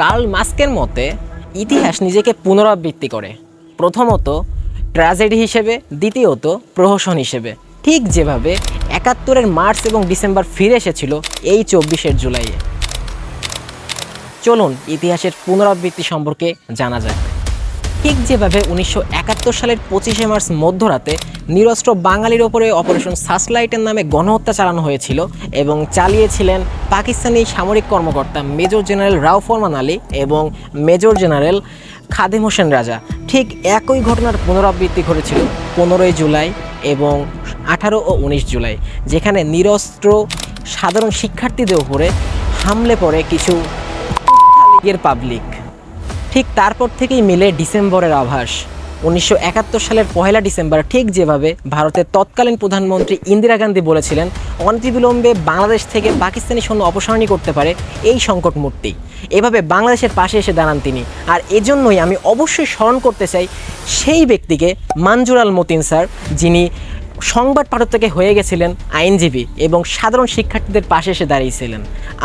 Curl মাস্কের মতে, ইতিহাস নিজেকে পুনরাবৃত্তি করে। প্রথমত, ট্র্যাজেডি হিসেবে, দ্বিতীয়ত, প্রহসন হিসেবে। ঠিক যেভাবে একাত্তরের মার্চ এবং ডিসেম্বর ফিরে এসেছিল এই চব্বিশের জুলাইয়ে। চলুন ইতিহাসের পুনরাবৃত্তি সম্পর্কে জানা যাক। ঠিক যেভাবে উনিশশো একাত্তর সালের পঁচিশে মার্চ মধ্যরাতে নিরস্ত্র বাঙালির ওপরে অপারেশন সাসলাইটের নামে গণহত্যা চালানো হয়েছিল এবং চালিয়েছিলেন পাকিস্তানি সামরিক কর্মকর্তা মেজর জেনারেল রাও ফরমান আলী এবং মেজর জেনারেল খাদেম হোসেন রাজা। ঠিক একই ঘটনার পুনরাবৃত্তি ঘটেছিল পনেরোই জুলাই এবং আঠারো ও উনিশ জুলাই, যেখানে নিরস্ত্র সাধারণ শিক্ষার্থীদের উপরে হামলে পড়ে কিছু পাবলিক ঠিক তারপর থেকেই মিলে ডিসেম্বরের আভাস। উনিশশো একাত্তর সালের পহেলা ডিসেম্বর ঠিক যেভাবে ভারতের তৎকালীন প্রধানমন্ত্রী ইন্দিরা গান্ধী বলেছিলেন, অনতিবিলম্বে বাংলাদেশ থেকে পাকিস্তানি সৈন্য অপসারণই করতে পারে এই সংকট মূর্তি এভাবে বাংলাদেশের পাশে এসে দাঁড়ান তিনি। আর এজন্যই আমি অবশ্যই স্মরণ করতে চাই সেই ব্যক্তিকে, মানজুর আল মতিন স্যার, যিনি সংবাদ পাঠক থেকে হয়ে গেছিলেন আইনজীবী এবং সাধারণ শিক্ষার্থীদের পাশে এসে দাঁড়িয়েছিলেন।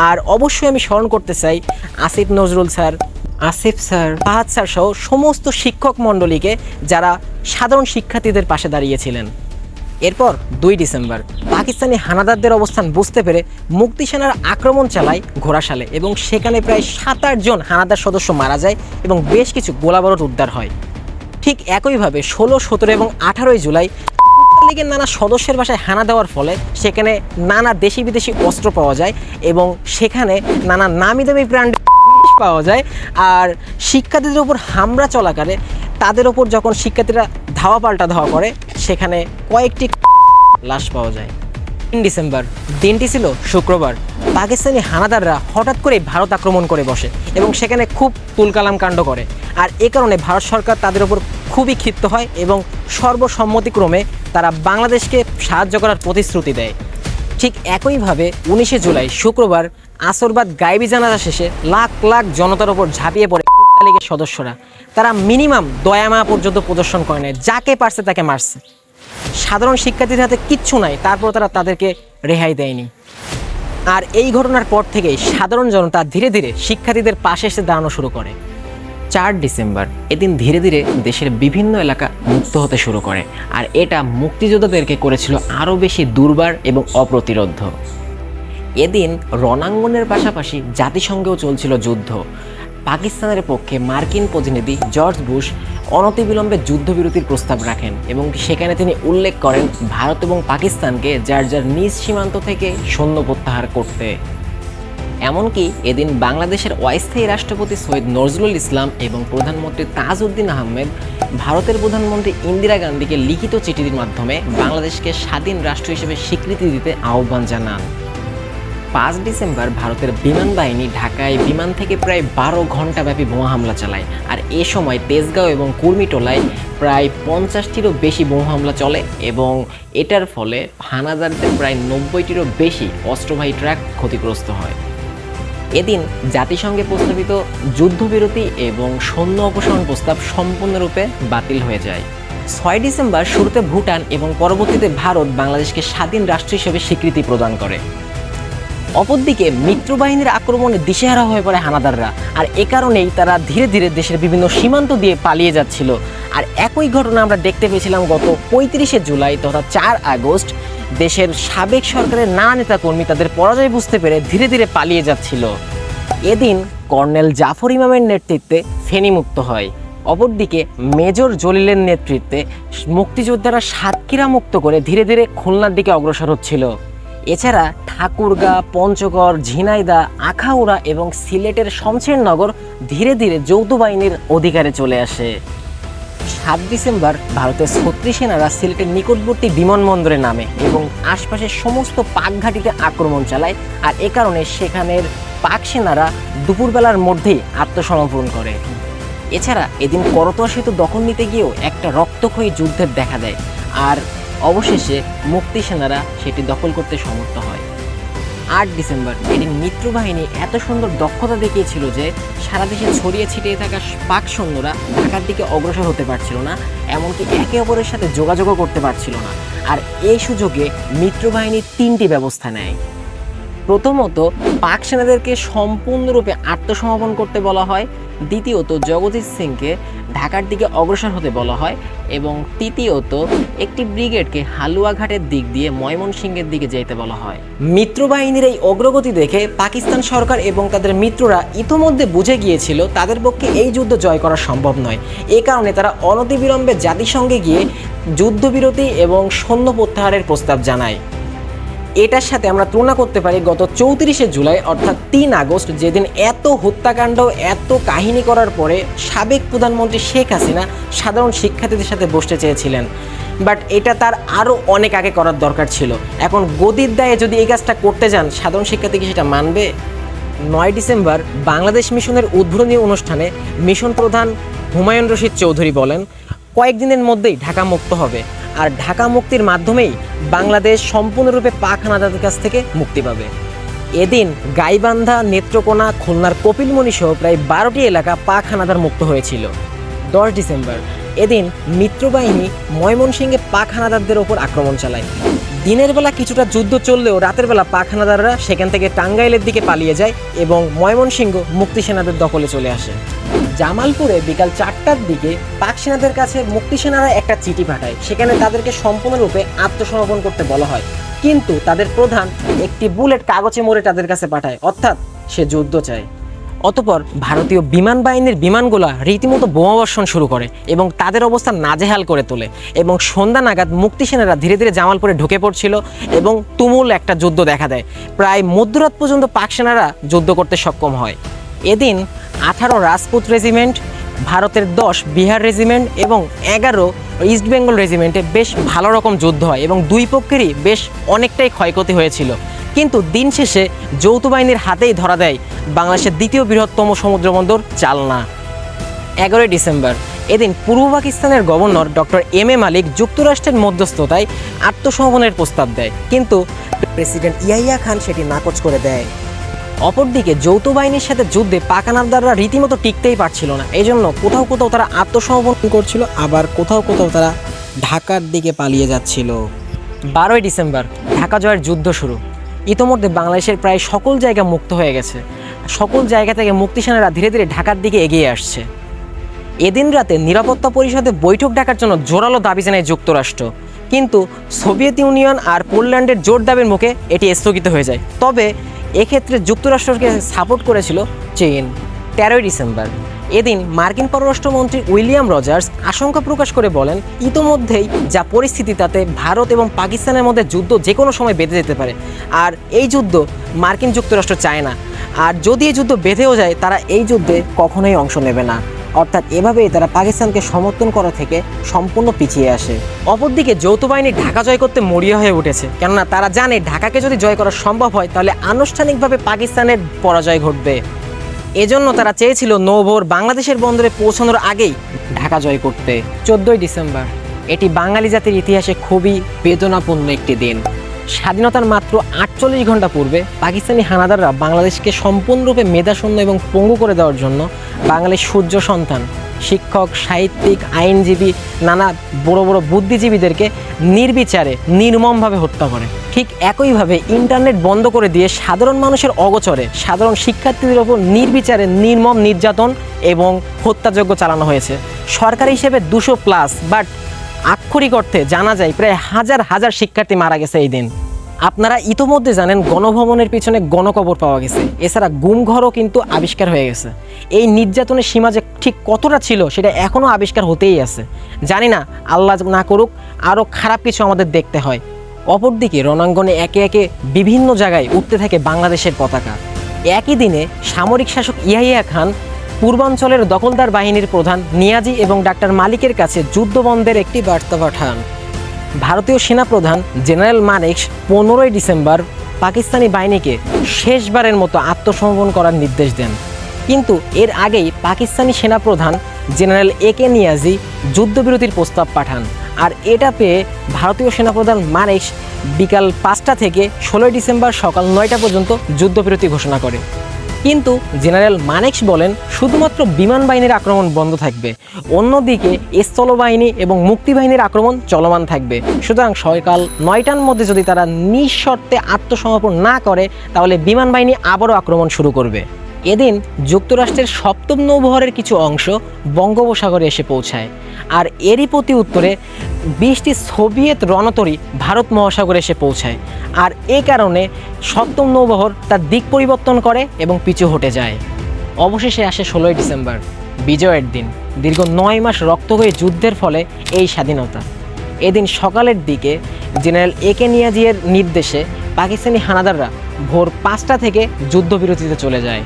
আর অবশ্যই আমি স্মরণ করতে চাই Asif Nazrul sir Asif sir, Fahad sir সহ সমস্ত শিক্ষক মণ্ডলীকে যারা সাধারণ শিক্ষার্থীদের পাশে দাঁড়িয়েছিলেন। এরপর দুই ডিসেম্বর, পাকিস্তানি হানাদারদের অবস্থান বুঝতে পেরে মুক্তি সেনার আক্রমণ চালায় ঘোড়াশালে এবং সেখানে প্রায় সাত জন হানাদার সদস্য মারা যায় এবং বেশ কিছু গোলাবারুদ উদ্ধার হয়। ঠিক একইভাবে ষোলো, সতেরো এবং আঠারোই জুলাই লীগের নানা সদস্যের বাসায় হানা দেওয়ার ফলে সেখানে নানা দেশি বিদেশি অস্ত্র পাওয়া যায় এবং সেখানে নানা নামি দামি ব্র্যান্ডের জিনিস পাওয়া যায়। আর শিক্ষার্থীদের উপর হামলা চলাকালে তাদের ওপর যখন শিক্ষার্থীরা ধাওয়া পাল্টা ধাওয়া করে, সেখানে কয়েকটি লাশ পাওয়া যায়। তিন ডিসেম্বর, দিনটি ছিল শুক্রবার। পাকিস্তানি হানাদাররা হঠাৎ করে ভারত আক্রমণ করে বসে এবং সেখানে খুব তুলকালাম কাণ্ড করে। আর এ কারণে ভারত সরকার তাদের ওপর খুবই ক্ষিপ্ত হয় এবং সর্বসম্মতিক্রমে তারা বাংলাদেশকে সাহায্য করার প্রতিশ্রুতি দেয়। ঠিক একইভাবে উনিশে জুলাই, শুক্রবার আসরবাদ গাইবি জানাজা শেষে লাখ লাখ জনতার ওপর ঝাঁপিয়ে পড়ে লীগের সদস্যরা। তারা মিনিমাম দয়ামা পর্যন্ত প্রদর্শন করে নেয় যাকে পারছে তাকে মারছে। সাধারণ শিক্ষার্থীদের হাতে কিচ্ছু নাই তারপর তারা তাদেরকে রেহাই দেয়নি। আর এই ঘটনার পর থেকেই সাধারণ জনতা ধীরে ধীরে শিক্ষার্থীদের পাশে এসে দাঁড়ানো শুরু করে। চার ডিসেম্বর, এদিন ধীরে ধীরে দেশের বিভিন্ন এলাকা মুক্ত হতে শুরু করে, আর এটা মুক্তিযোদ্ধাদেরকে করেছিল আরও বেশি দুর্বার এবং অপ্রতিরোধ্য এদিন রণাঙ্গনের পাশাপাশি জাতিসংঘেও চলছিল যুদ্ধ। পাকিস্তানের পক্ষে মার্কিন প্রতিনিধি জর্জ বুশ অনতিবিলম্বে যুদ্ধবিরতির প্রস্তাব রাখেন এবং সেখানে তিনি উল্লেখ করেন ভারত এবং পাকিস্তানকে যার যার নিজ সীমান্ত থেকে সৈন্য প্রত্যাহার করতে। এমনকি এদিন বাংলাদেশের অস্থায়ী রাষ্ট্রপতি সৈয়দ নজরুল ইসলাম এবং প্রধানমন্ত্রী তাজউদ্দিন আহমেদ ভারতের প্রধানমন্ত্রী ইন্দিরা গান্ধীকে লিখিত চিঠির মাধ্যমে বাংলাদেশকে স্বাধীন রাষ্ট্র হিসেবে স্বীকৃতি দিতে আহ্বান জানান। পাঁচ ডিসেম্বর ভারতের বিমান বাহিনী ঢাকায় বিমান থেকে প্রায় বারো ঘন্টাব্যাপী বোমা হামলা চালায়। আর এ সময় তেজগাঁও এবং কুর্মিটোলায় প্রায় পঞ্চাশটিরও বেশি বোমা হামলা চলে এবং এটার ফলে হানাদারদের প্রায় নব্বইটিরও বেশি অস্ত্রবাহী ট্রাক ক্ষতিগ্রস্ত হয়। এদিন জাতিসংঘে প্রস্তাবিত যুদ্ধবিরতি এবং সৈন্য অপসারণ প্রস্তাব সম্পূর্ণরূপে বাতিল হয়ে যায়। ছয় ডিসেম্বর শুরুতে ভুটান এবং পরবর্তীতে ভারত বাংলাদেশকে স্বাধীন রাষ্ট্র হিসেবে স্বীকৃতি প্রদান করে। অপরদিকে মিত্রবাহিনীর আক্রমণে দিশেহারা হয়ে পড়ে হানাদাররা। আর এ কারণেই তারা ধীরে ধীরে দেশের বিভিন্ন সীমান্ত দিয়ে পালিয়ে যাচ্ছিল। আর একই ঘটনা আমরা দেখতে পেয়েছিলাম গত পঁয়ত্রিশে জুলাই তথা চার আগস্ট। দেশের সাবেক সরকারের নানা নেতাকর্মী তাদের পরাজয় বুঝতে পেরে ধীরে ধীরে পালিয়ে যাচ্ছিল। এদিন কর্নেল জাফর ইমামের নেতৃত্বে ফেনী মুক্ত হয়। অপরদিকে মেজর জলিলের নেতৃত্বে মুক্তিযোদ্ধারা সাতক্ষীরা মুক্ত করে ধীরে ধীরে খুলনার দিকে অগ্রসর হচ্ছিল। এছাড়া ঠাকুরগাঁ, পঞ্চগড়, ঝিনাইদা, আখাউড়া এবং সিলেটের শমশেরনগর ধীরে ধীরে যৌথ বাহিনীর অধিকারে চলে আসে। সাত ডিসেম্বর ভারতের ছত্রিশ সেনারা সিলেটের নিকটবর্তী বিমানবন্দরে নামে এবং আশপাশের সমস্ত পাক ঘাঁটিতে আক্রমণ চালায় আর এ কারণে সেখানের পাক সেনারা দুপুরবেলার মধ্যেই আত্মসমর্পণ করে। এছাড়া এদিন করতোয়া সেতু দখল নিতে গিয়েও একটা রক্তক্ষয়ী যুদ্ধের দেখা দেয়। আর অবশেষে মুক্তি সেনারা সেটি দখল করতে সমর্থ হয়। আট ডিসেম্বর, এদিন মিত্রবাহিনী এত সুন্দর দক্ষতা দেখিয়েছিল যে সারা দেশে ছড়িয়ে ছিটিয়ে থাকা পাক সৈন্যরা ঢাকার দিকে অগ্রসর হতে পারছিল না, এমনকি একে অপরের সাথে যোগাযোগও করতে পারছিল না। আর এই সুযোগে মিত্রবাহিনী তিনটি ব্যবস্থা নেয়। প্রথমত পাক সেনাদেরকে সম্পূর্ণরূপে আত্মসমর্পণ করতে বলা হয়, দ্বিতীয়ত জগজিৎ সিংকে ঢাকার দিকে অগ্রসর হতে বলা হয় এবং তৃতীয়ত একটি ব্রিগেডকে হালুয়াঘাটের দিক দিয়ে ময়মনসিংহের দিকে যেতে বলা হয়। মিত্রবাহিনীর এই অগ্রগতি দেখে পাকিস্তান সরকার এবং তাদের মিত্ররা ইতোমধ্যে বুঝে গিয়েছিল, তাদের পক্ষে এই যুদ্ধ জয় করা সম্ভব নয়। এ কারণে তারা অনতিবিলম্বে জাতিসংঘে গিয়ে যুদ্ধবিরতি এবং সৈন্য প্রত্যাহারের প্রস্তাব জানায়। এটার সাথে আমরা তুলনা করতে পারি গত চৌত্রিশে জুলাই, অর্থাৎ তিন আগস্ট, যেদিন এত হত্যাকাণ্ড, এত কাহিনী করার পরে সাবেক প্রধানমন্ত্রী শেখ হাসিনা সাধারণ শিক্ষার্থীদের সাথে বসতে চেয়েছিলেন। বাট এটা তার আরও অনেক আগে করার দরকার ছিল। এখন গদির দায়ে যদি এই কাজটা করতে যান, সাধারণ শিক্ষার্থী কি সেটা মানবে? নয় ডিসেম্বর, বাংলাদেশ মিশনের উদ্বোধনী অনুষ্ঠানে মিশন প্রধান হুমায়ুন রশিদ চৌধুরী বলেন, কয়েকদিনের মধ্যেই ঢাকা মুক্ত হবে। আর ঢাকা মুক্তির মাধ্যমেই বাংলাদেশ সম্পূর্ণরূপে পাক হানাদারদের কাছ থেকে মুক্তি পাবে। এদিন গাইবান্ধা নেত্রকোনা, খুলনার কপিলমণি সহ প্রায় বারোটি এলাকা পাক হানাদার মুক্ত হয়েছিল। দশ ডিসেম্বর, এদিন মিত্রবাহিনী ময়মনসিংহে পাক হানাদারদের ওপর আক্রমণ চালায়। দিনের বেলা কিছুটা যুদ্ধ চললেও রাতের বেলা পাক হানাদাররা সেখান থেকে টাঙ্গাইলের দিকে পালিয়ে যায় এবং ময়মনসিংহ মুক্তি সেনাদের দখলে চলে আসে। জামালপুরে বিকাল চারটার দিকে পাক সেনাদের কাছে মুক্তি সেনারা একটা চিঠি পাঠায়। সেখানে তাদেরকে সম্পূর্ণরূপে আত্মসমর্পণ করতে বলা হয়। কিন্তু তাদের প্রধান একটি বুলেট কাগজে মোড়ে তাদের কাছে পাঠায়, অর্থাৎ সে যুদ্ধ চায়। অতপর ভারতীয় বিমান বাহিনীর বিমানগুলো রীতিমতো বোমাবর্ষণ শুরু করে এবং তাদের অবস্থা নাজেহাল করে তোলে এবং সন্ধ্যা নাগাদ মুক্তি সেনারা ধীরে ধীরে জামালপুরে ঢুকে পড়ছিল এবং তুমুল একটা যুদ্ধ দেখা দেয়। প্রায় মধ্যরাত পর্যন্ত পাক সেনারা যুদ্ধ করতে সক্ষম হয়। এদিন আঠারো রাজপুত রেজিমেন্ট, ভারতের দশ বিহার রেজিমেন্ট এবং এগারো ইস্ট বেঙ্গল রেজিমেন্টে বেশ ভালো রকম যুদ্ধ হয় এবং দুই পক্ষেরই বেশ অনেকটাই ক্ষয়ক্ষতি হয়েছিল। কিন্তু দিন শেষে যৌথ বাহিনীর হাতেই ধরা দেয় বাংলাদেশের দ্বিতীয় বৃহত্তম সমুদ্রবন্দর চালনা। এগারোই ডিসেম্বর, এদিন পূর্ব পাকিস্তানের governor doctor M A Malik যুক্তরাষ্ট্রের মধ্যস্থতায় আত্মসমর্পণের প্রস্তাব দেয়। কিন্তু প্রেসিডেন্ট ইয়াইয়া খান সেটি নাকচ করে দেয়। অপরদিকে যৌথ বাহিনীর সাথে যুদ্ধে পাকানারদাররা রীতিমতো টিকতেই পারছিল না। এই জন্য কোথাও কোথাও তারা আত্মসমর্পণ করছিল, আবার কোথাও কোথাও তারা ঢাকার দিকে পালিয়ে যাচ্ছিল। বারোই ডিসেম্বর, ঢাকা জয়ের যুদ্ধ শুরু। ইতোমধ্যে বাংলাদেশের প্রায় সকল জায়গা মুক্ত হয়ে গেছে। সকল জায়গা থেকে মুক্তি সেনারা ধীরে ধীরে ঢাকার দিকে এগিয়ে আসছে। এদিন রাতে নিরাপত্তা পরিষদে বৈঠক ডাকার জন্য জোরালো দাবি জানায় যুক্তরাষ্ট্র। কিন্তু সোভিয়েত ইউনিয়ন আর পোল্যান্ডের জোর দাবির মুখে এটি স্থগিত হয়ে যায়। তবে এক্ষেত্রে যুক্তরাষ্ট্রকে সাপোর্ট করেছিল চীন তেরোই ডিসেম্বর। এদিন মার্কিন পররাষ্ট্রমন্ত্রী উইলিয়াম রজার্স আশঙ্কা প্রকাশ করে বলেন, ইতোমধ্যেই যা পরিস্থিতি তাতে ভারত এবং পাকিস্তানের মধ্যে যুদ্ধ যে কোনো সময় বেঁধে যেতে পারে। আর এই যুদ্ধ মার্কিন যুক্তরাষ্ট্র চায় না। আর যদি এই যুদ্ধ বেঁধেও যায়, তারা এই যুদ্ধে কখনোই অংশ নেবে না। অর্থাৎ এভাবেই তারা পাকিস্তানকে সমর্থন করা থেকে সম্পূর্ণ পিছিয়ে আসে। অপরদিকে যৌথ বাহিনী ঢাকা জয় করতে মরিয়া হয়ে উঠেছে। কেননা তারা জানে ঢাকাকে যদি জয় করা সম্ভব হয়, তাহলে আনুষ্ঠানিকভাবে পাকিস্তানের পরাজয় ঘটবে। এজন্য তারা চেয়েছিল নৌভোর বাংলাদেশের বন্দরে পৌঁছানোর আগেই ঢাকা জয় করতে। চোদ্দোই ডিসেম্বর, এটি বাঙালি জাতির ইতিহাসে খুবই বেদনাপূর্ণ একটি দিন। স্বাধীনতার মাত্র আটচল্লিশ ঘণ্টা পূর্বে পাকিস্তানি হানাদাররা বাংলাদেশকে সম্পূর্ণরূপে মেধাশূন্য এবং পঙ্গু করে দেওয়ার জন্য বাঙালির সূর্য সন্তান, শিক্ষক, সাহিত্যিক, আইনজীবী, নানা বড় বড় বুদ্ধিজীবীদেরকে নির্বিচারে, নির্মমভাবে হত্যা করে। ঠিক একইভাবে ইন্টারনেট বন্ধ করে দিয়ে সাধারণ মানুষের অগোচরে সাধারণ শিক্ষার্থীদের ওপর নির্বিচারে নির্মম নির্যাতন এবং হত্যাযজ্ঞ চালানো হয়েছে। সরকারি হিসেবে দুশো প্লাস বাট আক্ষরিক অর্থে জানা যায়, প্রায় হাজার হাজার শিক্ষার্থী মারা গেছে এই দিন। আপনারা ইতোমধ্যে জানেন, গণভবনের পিছনে গণকবর পাওয়া গেছে। এছাড়া গুমঘরও কিন্তু আবিষ্কার হয়ে গেছে। এই নির্যাতনের সীমা যে ঠিক কতটা ছিল, সেটা এখনও আবিষ্কার হতেই আছে। জানি না, আল্লাহ না করুক, আরও খারাপ কিছু আমাদের দেখতে হয়। অপরদিকে, রণাঙ্গনে একে একে বিভিন্ন জায়গায় উঠতে থাকে বাংলাদেশের পতাকা। একই দিনে সামরিক শাসক ইয়াহিয়া খান পূর্বাঞ্চলের দখলদার বাহিনীর প্রধান নিয়াজি এবং ডাক্তার মালিকের কাছে যুদ্ধবন্ধের একটি বার্তা পাঠান। ভারতীয় সেনাপ্রধান জেনারেল মানেক্স পনেরোই ডিসেম্বর পাকিস্তানি বাহিনীকে শেষবারের মতো আত্মসমর্পণ করার নির্দেশ দেন। কিন্তু এর আগেই পাকিস্তানি সেনাপ্রধান জেনারেল এ কে নিয়াজি যুদ্ধবিরতির প্রস্তাব পাঠান আর এটা পেয়ে ভারতীয় সেনাপ্রধান মানেক্স বিকাল পাঁচটা থেকে ষোলোই ডিসেম্বর সকাল নয়টা পর্যন্ত যুদ্ধবিরতি ঘোষণা করে। কিন্তু জেনারেল মানেক্স বলেন, শুধুমাত্র বিমান বাহিনীর আক্রমণ বন্ধ থাকবে। অন্যদিকে স্থলবাহিনী এবং মুক্তিবাহিনীর আক্রমণ চলমান থাকবে। সুতরাং সকাল নয়টার মধ্যে যদি তারা নিঃশর্তে আত্মসমর্পণ না করে, তাহলে বিমান বাহিনী আবারও আক্রমণ শুরু করবে। এদিন যুক্তরাষ্ট্রের সপ্তম নৌবহরের কিছু অংশ বঙ্গোপসাগরে এসে পৌঁছায়। আর এরই প্রতি উত্তরে বিশটি সোভিয়েত রণতরী ভারত মহাসাগরে এসে পৌঁছায়। আর এ কারণে সপ্তম নৌবহর তার দিক পরিবর্তন করে এবং পিছু হটে যায়। অবশেষে আসে ষোলোই ডিসেম্বর, বিজয়ের দিন। দীর্ঘ নয় মাস রক্তক্ষয়ী যুদ্ধের ফলে এই স্বাধীনতা। এদিন সকালের দিকে জেনারেল একে নিয়াজির নির্দেশে পাকিস্তানি হানাদাররা ভোর পাঁচটা থেকে যুদ্ধবিরতিতে চলে যায়।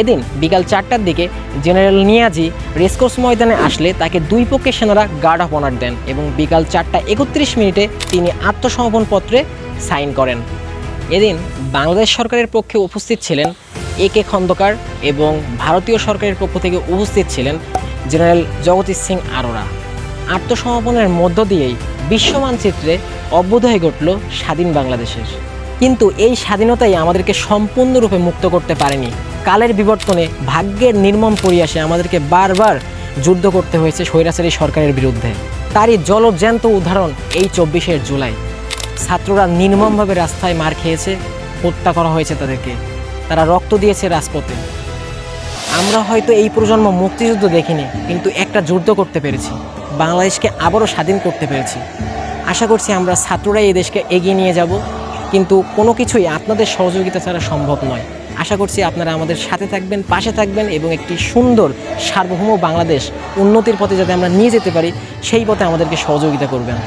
এদিন বিকাল চারটার দিকে জেনারেল নিয়াজি রেসকোর্স ময়দানে আসলে তাকে দুই পক্ষের সেনারা গার্ড অফ অনার দেন এবং বিকাল চারটা একত্রিশ মিনিটে তিনি আত্মসমর্পণ পত্রে সাইন করেন। এদিন বাংলাদেশ সরকারের পক্ষে উপস্থিত ছিলেন এ কে খন্দকার এবং ভারতীয় সরকারের পক্ষ থেকে উপস্থিত ছিলেন জেনারেল জগদীশ সিং আরোরা। আত্মসমর্পণের মধ্য দিয়েই বিশ্ব মানচিত্রে অভ্যুদয় ঘটল স্বাধীন বাংলাদেশের। কিন্তু এই স্বাধীনতাই আমাদেরকে সম্পূর্ণরূপে মুক্ত করতে পারেনি। কালের বিবর্তনে ভাগ্যের নির্মম পরিয়াসে আমাদেরকে বারবার যুদ্ধ করতে হয়েছে স্বৈরাচারী সরকারের বিরুদ্ধে। তারই জলজ্যান্ত উদাহরণ এই চব্বিশে জুলাই। ছাত্ররা নির্মমভাবে রাস্তায় মার খেয়েছে, হত্যা করা হয়েছে তাদেরকে। তারা রক্ত দিয়েছে রাজপথে। আমরা হয়তো এই প্রজন্ম মুক্তিযুদ্ধ দেখিনি, কিন্তু একটা যুদ্ধ করতে পেরেছি। বাংলাদেশকে আবারও স্বাধীন করতে পেরেছি। আশা করছি আমরা ছাত্ররাই এই দেশকে এগিয়ে নিয়ে যাব, কিন্তু কোনো কিছুই আপনাদের সহযোগিতা ছাড়া সম্ভব নয়। আশা করছি আপনারা আমাদের সাথে থাকবেন, পাশে থাকবেন এবং একটি সুন্দর, সার্বভৌম বাংলাদেশ উন্নতির পথে যাতে আমরা নিয়ে যেতে পারি, সেই পথে আমাদেরকে সহযোগিতা করবেন।